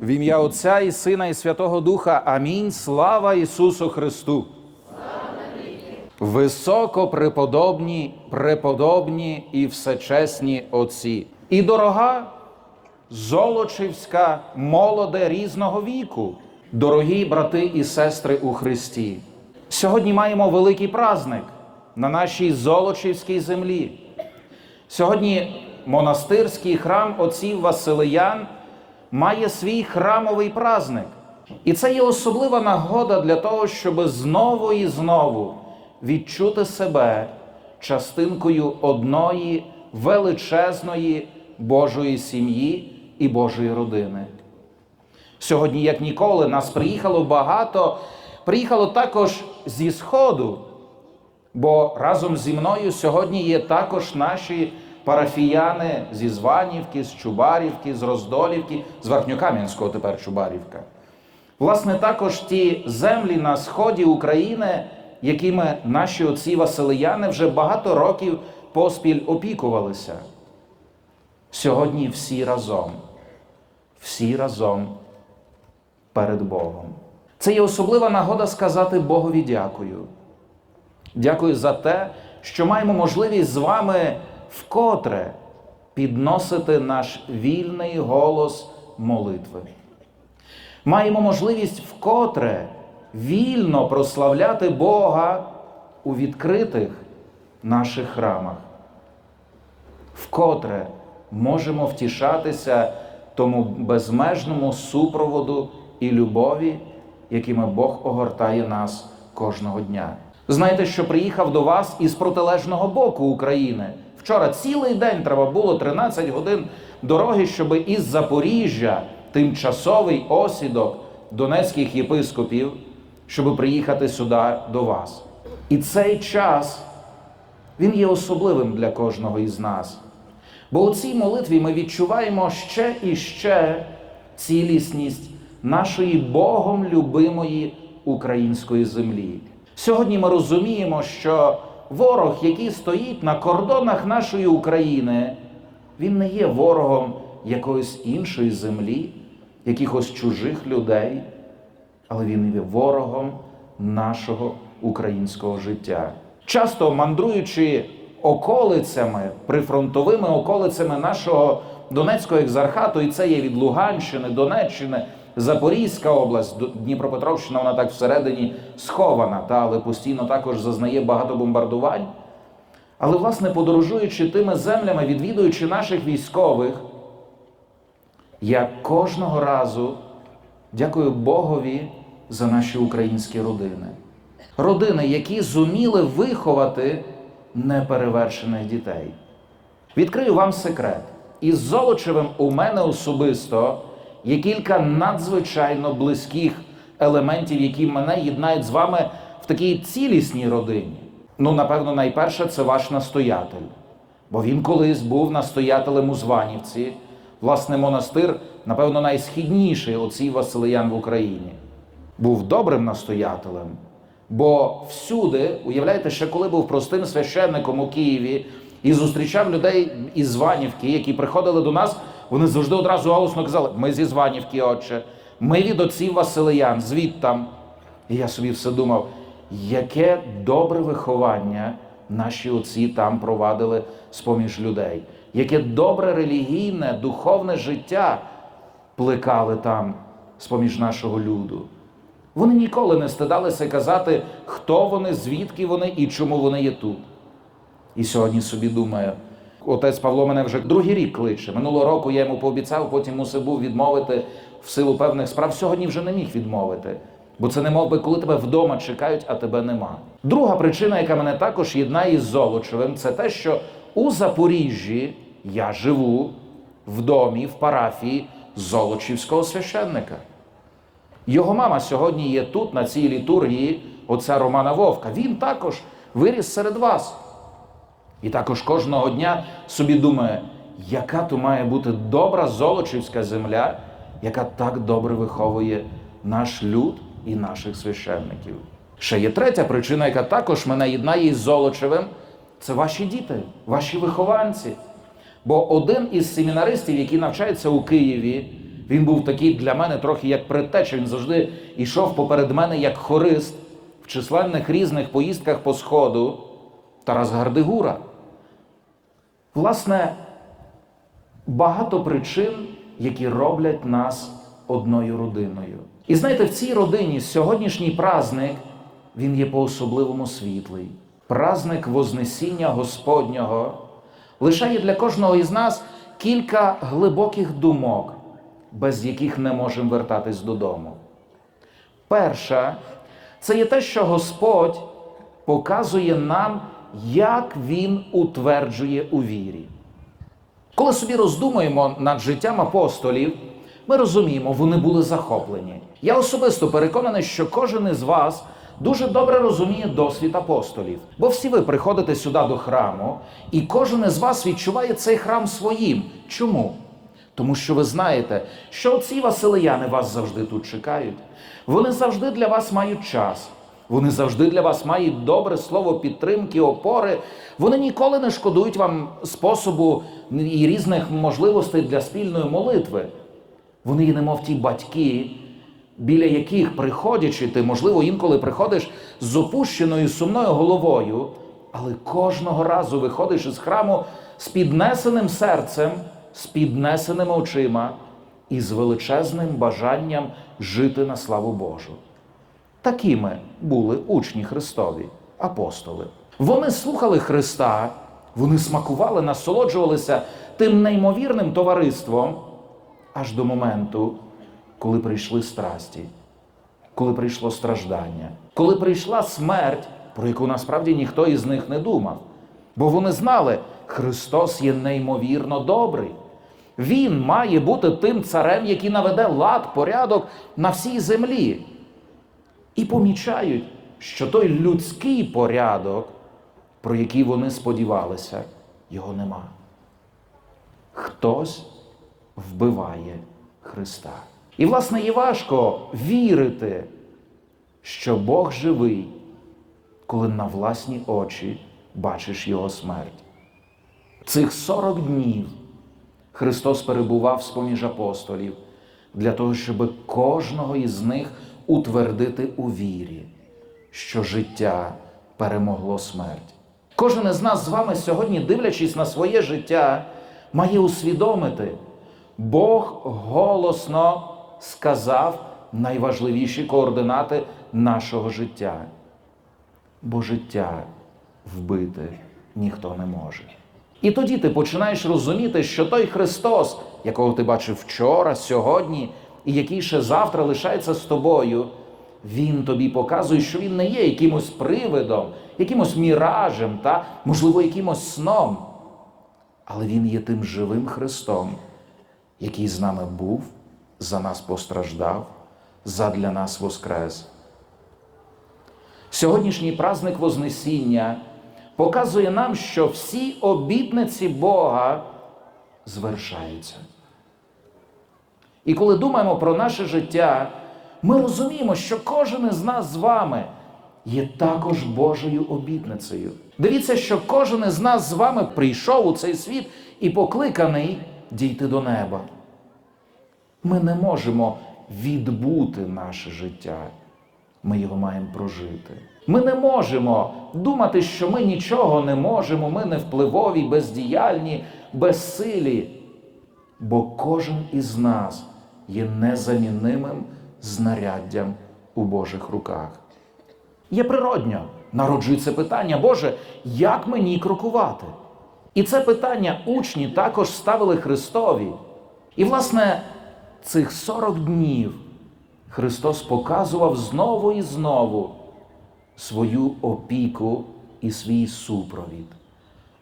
В ім'я Отця і Сина, і Святого Духа. Амінь. Слава Ісусу Христу. Високопреподобні, преподобні і всечесні отці. І дорога Золочівська молоде різного віку, дорогі брати і сестри у Христі. Сьогодні маємо великий праздник на нашій Золочівській землі. Сьогодні монастирський храм отців Василиян має свій храмовий праздник. І це є особлива нагода для того, щоб знову і знову відчути себе частинкою одної величезної Божої сім'ї і Божої родини. Сьогодні, як ніколи, нас приїхало багато, приїхало також зі Сходу, бо разом зі мною сьогодні є також наші парафіяни зі Званівки, з Чубарівки, з Роздолівки, з Верхньокам'янського тепер Чубарівка. Власне, також ті землі на сході України, якими наші отці Василияни вже багато років поспіль опікувалися. Сьогодні всі разом, всі разом перед Богом. Це є особлива нагода сказати Богові дякую. Дякую за те, що маємо можливість з вами вкотре підносити наш вільний голос молитви. Маємо можливість вкотре вільно прославляти Бога у відкритих наших храмах. Вкотре можемо втішатися тому безмежному супроводу і любові, якими Бог огортає нас кожного дня. Знаєте, що приїхав до вас із протилежного боку України. Вчора цілий день треба було 13 годин дороги, щоб із Запоріжжя, тимчасовий осідок донецьких єпископів, щоб приїхати сюди до вас. І цей час він є особливим для кожного із нас. Бо у цій молитві ми відчуваємо ще і ще цілісність нашої Богом любимої української землі. Сьогодні ми розуміємо, що ворог, який стоїть на кордонах нашої України, він не є ворогом якоїсь іншої землі, якихось чужих людей, але він є ворогом нашого українського життя. Часто мандруючи околицями, прифронтовими околицями нашого Донецького екзархату, і це є від Луганщини, Донеччини, Запорізька область, Дніпропетровщина, вона так всередині схована, та, але постійно також зазнає багато бомбардувань. Але, власне, подорожуючи тими землями, відвідуючи наших військових, я кожного разу дякую Богові за наші українські родини. Родини, які зуміли виховати неперевершених дітей. Відкрию вам секрет. Із Золочевим у мене особисто є кілька надзвичайно близьких елементів, які мене єднають з вами в такій цілісній родині. Ну, напевно, найперше це ваш настоятель. Бо він колись був настоятелем у Званівці. Власне, монастир, напевно, найсхідніший отців Василиян в Україні. Був добрим настоятелем. Бо всюди, уявляєте, ще коли був простим священником у Києві і зустрічав людей із Званівки, які приходили до нас, вони завжди одразу голосно казали: ми зі Званівки, отче, ми від отців Василиян, звідтам. І я собі все думав, яке добре виховання наші отці там провадили з-поміж людей, яке добре релігійне, духовне життя плекали там з-поміж нашого люду. Вони ніколи не стидалися казати, хто вони, звідки вони і чому вони є тут. І сьогодні собі думаю, отець Павло мене вже другий рік кличе. Минулого року я йому пообіцяв, потім мусив був відмовити в силу певних справ. Сьогодні вже не міг відмовити. Бо це не мов би, коли тебе вдома чекають, а тебе нема. Друга причина, яка мене також єднає із Золочевим, це те, що у Запоріжжі я живу в домі, в парафії Золочівського священника. Його мама сьогодні є тут, на цій літургії, отця Романа Вовка. Він також виріс серед вас. І також кожного дня собі думає, яка то має бути добра золочівська земля, яка так добре виховує наш люд і наших священників. Ще є третя причина, яка також мене єднає із Золочевим, це ваші діти, ваші вихованці. Бо один із семінаристів, який навчається у Києві, Він був такий для мене трохи як предтеча. Він завжди йшов поперед мене як хорист в численних різних поїздках по сходу Тарас Гардигура. Власне, багато причин, які роблять нас одною родиною. І знаєте, в цій родині сьогоднішній праздник, він є по-особливому світлий. Праздник Вознесіння Господнього лишає для кожного із нас кілька глибоких думок, без яких не можемо вертатись додому. Перша це є те, що Господь показує нам, як Він утверджує у вірі. Коли собі роздумуємо над життям апостолів, ми розуміємо, вони були захоплені. Я особисто переконаний, що кожен із вас дуже добре розуміє досвід апостолів. Бо всі ви приходите сюди до храму, і кожен із вас відчуває цей храм своїм. Чому? Тому що ви знаєте, що ці Василияни вас завжди тут чекають. Вони завжди для вас мають час. Вони завжди для вас мають добре слово підтримки, опори. Вони ніколи не шкодують вам способу і різних можливостей для спільної молитви. Вони є немов ті батьки, біля яких приходячи, ти, можливо, інколи приходиш з опущеною сумною головою, але кожного разу виходиш із храму з піднесеним серцем, з піднесеними очима і з величезним бажанням жити на славу Божу. Такими були учні Христові, апостоли. Вони слухали Христа, вони смакували, насолоджувалися тим неймовірним товариством аж до моменту, коли прийшли страсті, коли прийшло страждання, коли прийшла смерть, про яку насправді ніхто із них не думав. Бо вони знали, Христос є неймовірно добрий. Він має бути тим царем, який наведе лад, порядок на всій землі. І помічають, що той людський порядок, про який вони сподівалися, його нема. Хтось вбиває Христа. І, власне, є важко вірити, що Бог живий, коли на власні очі бачиш Його смерть. Цих 40 днів Христос перебував з-поміж апостолів для того, щоб кожного із них утвердити у вірі, що життя перемогло смерть. Кожен із нас з вами сьогодні, дивлячись на своє життя, має усвідомити, Бог голосно сказав найважливіші координати нашого життя. Бо життя вбити ніхто не може. І тоді ти починаєш розуміти, що той Христос, якого ти бачив вчора, сьогодні, і який ще завтра лишається з тобою, Він тобі показує, що він не є якимось привидом, якимось міражем, та, можливо, якимось сном. Але Він є тим живим Христом, який з нами був, за нас постраждав, задля нас воскрес. Сьогоднішній праздник Вознесіння показує нам, що всі обітниці Бога звершаються. І коли думаємо про наше життя, ми розуміємо, що кожен із нас з вами є також Божою обітницею. Дивіться, що кожен із нас з вами прийшов у цей світ і покликаний дійти до неба. Ми не можемо відбути наше життя. Ми його маємо прожити. Ми не можемо думати, що ми нічого не можемо, ми не впливові, бездіяльні, безсилі. Бо кожен із нас є незамінимим знаряддям у Божих руках. Є природньо, народжується питання, Боже, як мені крокувати? І це питання учні також ставили Христові. І, власне, цих 40 днів Христос показував знову і знову свою опіку і свій супровід.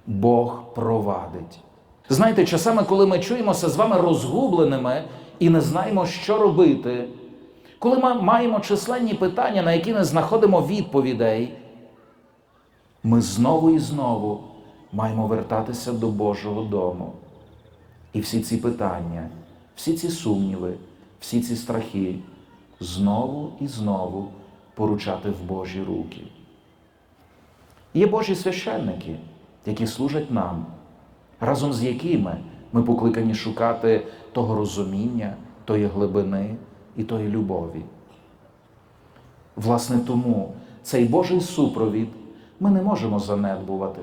Бог провадить. Знаєте, часами, коли ми чуємося з вами розгубленими і не знаємо, що робити, коли ми маємо численні питання, на які не знаходимо відповідей, ми знову і знову маємо вертатися до Божого дому. І всі ці питання, всі ці сумніви, всі ці страхи знову і знову поручати в Божі руки. Є Божі священники, які служать нам, разом з якими ми покликані шукати того розуміння, тої глибини і тої любові. Власне, тому цей Божий супровід ми не можемо занедбувати.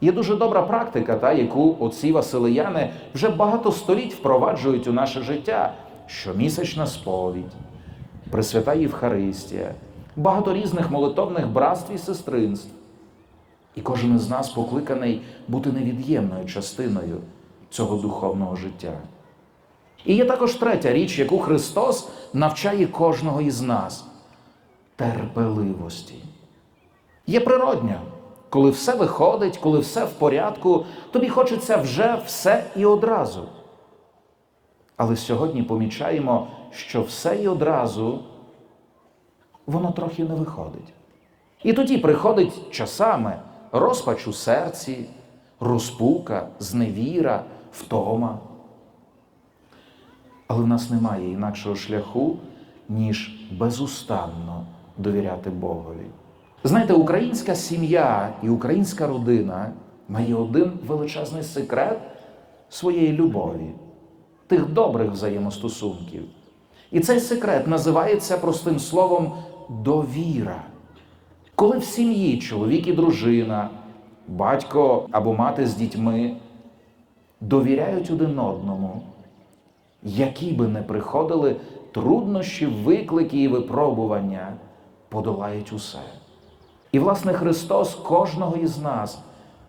Є дуже добра практика, та, яку оці Василияни вже багато століть впроваджують у наше життя. Щомісячна сповідь, Пресвята Євхаристія, багато різних молитовних братств і сестринств. І кожен із нас покликаний бути невід'ємною частиною цього духовного життя. І є також третя річ, яку Христос навчає кожного із нас терпеливості. Є природня, коли все виходить, коли все в порядку, тобі хочеться вже все і одразу. Але сьогодні помічаємо, що все і одразу воно трохи не виходить. І тоді приходить часами розпач у серці, розпука, зневіра, втома. Але в нас немає інакшого шляху, ніж безустанно довіряти Богові. Знаєте, українська сім'я і українська родина має один величезний секрет своєї любові, тих добрих взаємостосунків. І цей секрет називається простим словом довіра. Коли в сім'ї чоловік і дружина, батько або мати з дітьми довіряють один одному, які би не приходили труднощі, виклики і випробування, подолають усе. І, власне, Христос кожного із нас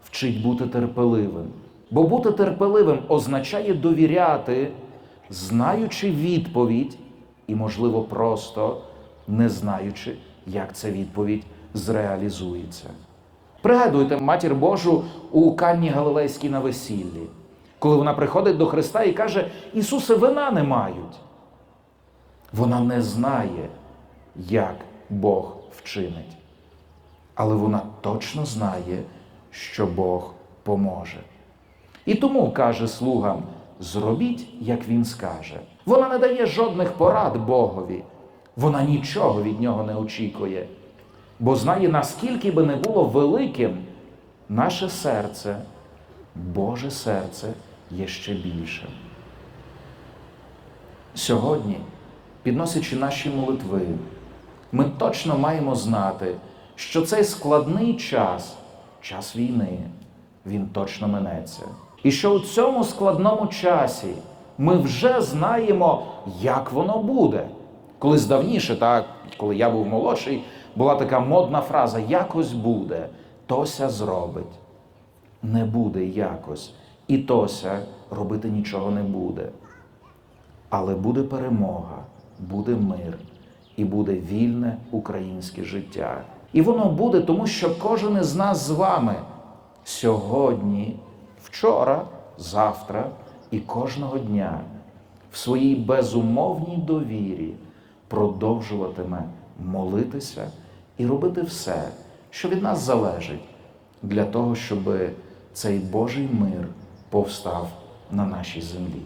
вчить бути терпеливим. Бо бути терпеливим означає довіряти, знаючи відповідь, і, можливо, просто не знаючи, як ця відповідь зреалізується. Пригадуйте матір Божу у Канні Галилейській на весіллі, коли вона приходить до Христа і каже: Ісусе, вина не мають. Вона не знає, як Бог вчинить. Але вона точно знає, що Бог поможе. І тому каже слугам: зробіть, як він скаже. Вона не дає жодних порад Богові, вона нічого від нього не очікує, бо знає, наскільки би не було великим наше серце, Боже серце є ще більшим. Сьогодні, підносячи наші молитви, ми точно маємо знати, що цей складний час, час війни, він точно минеться. І що у цьому складному часі ми вже знаємо, як воно буде. Колись давніше, так, коли я був молодший, була така модна фраза якось буде, тося зробить. Не буде якось. І тося робити нічого не буде. Але буде перемога, буде мир і буде вільне українське життя. І воно буде, тому що кожен із нас з вами сьогодні, вчора, завтра і кожного дня в своїй безумовній довірі продовжуватиме молитися і робити все, що від нас залежить, для того, щоб цей Божий мир повстав на нашій землі.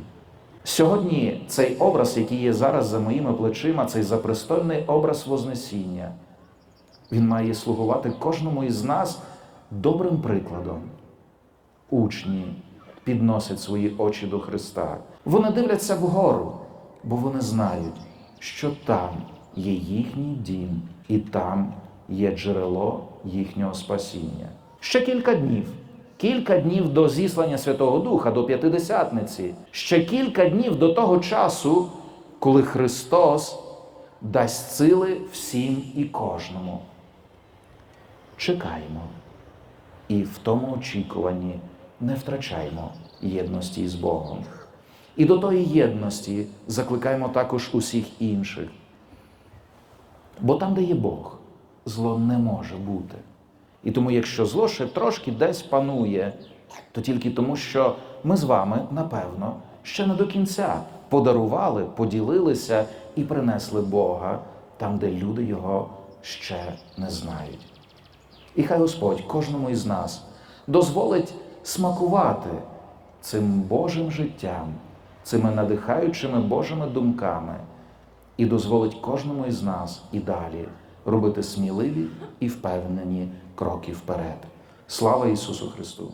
Сьогодні цей образ, який є зараз за моїми плечима, цей запрестольний образ Вознесіння, він має слугувати кожному із нас добрим прикладом. Учні підносять свої очі до Христа. Вони дивляться вгору, бо вони знають, що там є їхній дім, і там є джерело їхнього спасіння. Ще кілька днів. Кілька днів до зіслання Святого Духа, до П'ятидесятниці, ще кілька днів до того часу, коли Христос дасть сили всім і кожному. Чекаємо і в тому очікуванні не втрачаємо єдності з Богом. І до тої єдності закликаємо також усіх інших. Бо там, де є Бог, зло не може бути. І тому, якщо зло ще трошки десь панує, то тільки тому, що ми з вами, напевно, ще не до кінця подарували, поділилися і принесли Бога там, де люди його ще не знають. І хай Господь кожному із нас дозволить смакувати цим Божим життям, цими надихаючими Божими думками, і дозволить кожному із нас і далі робити сміливі і впевнені кроки вперед. Слава Ісусу Христу!